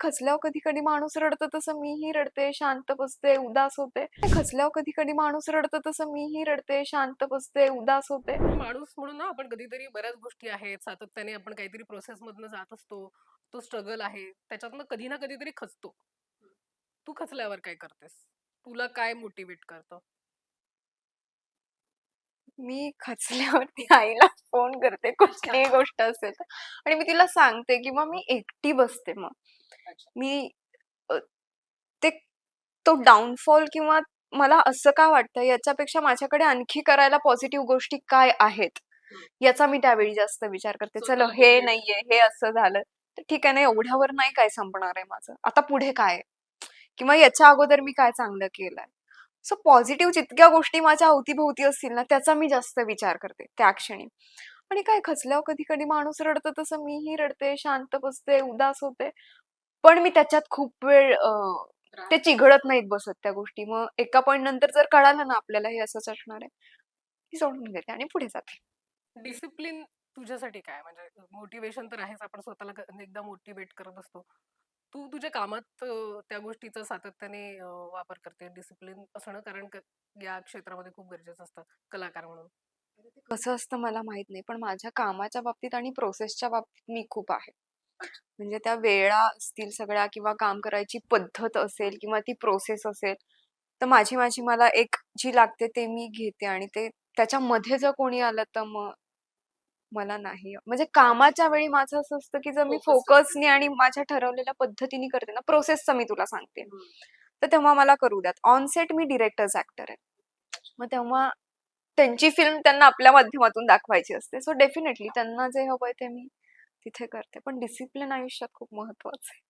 खचल्यावर कधी कधी माणूस रडतं तसं मीही रडते शांत बसते उदास होते. खचल्यावर कधी कधी माणूस रडतं तसं मीही रडते शांत बसते उदास होते. माणूस म्हणून ना आपण कधीतरी बऱ्याच गोष्टी आहेत. सातत्याने आपण काहीतरी प्रोसेस मधनं जात असतो. तो स्ट्रगल आहे. त्याच्यातनं कधी ना कधीतरी खचतो. तू खचल्यावर काय करतेस? तुला काय मोटिवेट करतं? मी खचल्यावरती आईला फोन करते कुठलीही गोष्ट असेल तर. आणि मी तिला सांगते किंवा मी एकटी बसते मग. मी अ, ते तो डाऊनफॉल किंवा मला असं का वाटतं याच्यापेक्षा माझ्याकडे आणखी करायला पॉझिटिव्ह गोष्टी काय आहेत? याचा मी त्यावेळी जास्त विचार करते. चलो स्वतःला हे motivate नाहीये हे असं झालं. तर ठीक आहे ना एवढ्यावर नाही काय संपणार आहे माझं. आता पुढे काय आहे? किंवा याच्या अगोदर मी काय चांगलं केलंय? सो पॉझिटिव्ह जितक्या गोष्टी माझ्या अवतीभोवती असतील ना त्याचा मी जास्त विचार करते त्या क्षणी. आणि काय खचल्यावर कधी कधी माणूस रडतं तसं मीही रडते शांत बसते उदास होते. पण मी त्याच्यात खूप वेळ ते चिघळत नाहीत बसत त्या गोष्टी. मग एका पॉईंट नंतर जर कळालं ना आपल्याला हे असंच असणार आहे सोडून देते आणि पुढे जाते. डिसिप्लिन तुझ्यासाठी काय? म्हणजे मोटिवेशन तर आहेच आपण स्वतःला एकदा मोटिवेट करत असतो. तू तुझ्या कामात त्या गोष्टीचा सातत्याने वापर करते. डिसिप्लिन असणं कारण क- या क्षेत्रामध्ये खूप गरजेचं असतं कलाकार म्हणून. कसं असतं मला माहीत नाही पण माझ्या कामाच्या बाबतीत आणि प्रोसेसच्या बाबतीत मी खूप आहे. म्हणजे त्या वेळा असतील सगळ्या किंवा काम करायची पद्धत असेल किंवा ती प्रोसेस असेल तर माझी माझी मला एक जी लागते ते मी घेते आणि ते त्याच्यामध्ये जर कोणी आलं तर मग मला नाही. म्हणजे कामाच्या वेळी माझं असं असतं की जर मी. फोकसने आणि माझ्या ठरवलेल्या पद्धतीने करते ना प्रोसेसचं मी तुला सांगते. तर तेव्हा मला करू द्यात. ऑन सेट मी डिरेक्टर्स ऍक्टर आहे. मग तेव्हा त्यांची फिल्म त्यांना आपल्या माध्यमातून दाखवायची असते. सो डेफिनेटली त्यांना जे हवंय ते मी तिथे करते. पण डिसिप्लिन आयुष्यात खूप महत्वाचं आहे.